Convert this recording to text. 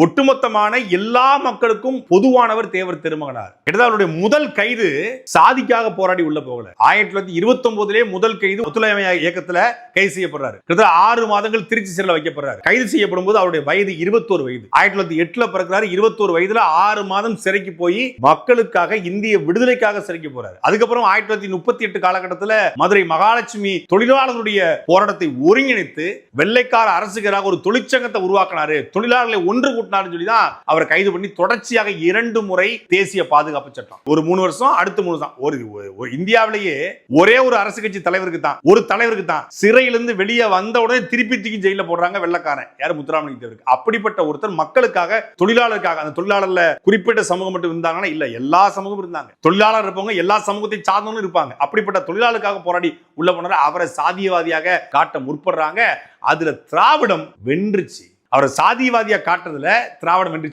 ஒட்டுமொத்தமான எல்லா மக்களுக்கும் பொதுவானவர் தேவர் திருமகனார். கிட்டத்தட்ட அவருடைய முதல் கைது சாதிக்காக போராடி உள்ள போகல. ஆயிரத்தி தொள்ளாயிரத்தி இருபத்தி ஒன்பதுலேயே முதல் கைது ஒத்துழைமை இயக்கத்துல கைது செய்யப்படுறாரு. கிட்டத்தட்ட ஆறு மாதங்கள் திருச்சி சிறையில் வைக்கப்படுறாரு. கைது செய்யப்படும் போது அவருடைய வயது இருபத்தோரு வயது. ஆயிரத்தி தொள்ளாயிரத்தி எட்டுல பிறக்கிறாரு. இருபத்தோரு வயதுல ஆறு மாதம் சிறைக்கு போய் மக்களுக்காக இந்திய விடுதலைக்காக சிறைக்கு போறாரு. அதுக்கப்புறம் ஆயிரத்தி தொள்ளாயிரத்தி முப்பத்தி எட்டு காலகட்டத்தில் மதுரை மகாலட்சுமி தொழிலாளர்களுடைய போராட்டத்தை ஒருங்கிணைத்து வெள்ளைக்கார அரசுக்கு ஒரு தொழிற்சங்கத்தை உருவாக்கினாரு. தொழிலாளர்களை ஒன்று கூட்டினாருன்னு சொல்லி தான் அவரை கைது பண்ணி தொடர்ச்சியாக இரண்டு முறை தேசிய பாதுகாப்பு சட்டம். ஒரு மூணு வருஷம் அடுத்த மூணு வருஷம். ஒரு ஒரு இந்தியாவிலேயே ஒரே ஒரு அரசு கட்சி தலைவருக்கு தான் ஒரு தலைவருக்கு தான். சிறையிலிருந்து வெளியே வந்த உடனே திருப்பி தூக்கி ஜெயில போடுறாங்க வெள்ளக்காரன். யார்? முத்துராமலிங்க தேவருக்கு அப்படிப்பட்ட ஒருத்தர் மக்களுக்காக தொழிலாளருக்காக அந்த தொழிலாளர்ல குறிப்பிட்ட சமூகம் மட்டும் இருந்தாங்கன்னா இல்ல எல்லா சமூகமும் இருந்தாங்க. தொழிலாளர் இருப்பவங்க எல்லா சமூகத்தை சார்ந்தவங்களும் இருப்பாங்க. அப்படிப்பட்ட தொழிலாளருக்காக போராடி உள்ள போனாரு அவரை சாதியவாதியாக காட்ட முற்படுறாங்க. அதுல திராவிடம் வென்றுச்சு. அவரை சாதிவாதியாக காட்டுறதுல திராவிடம் வென்றுச்சு.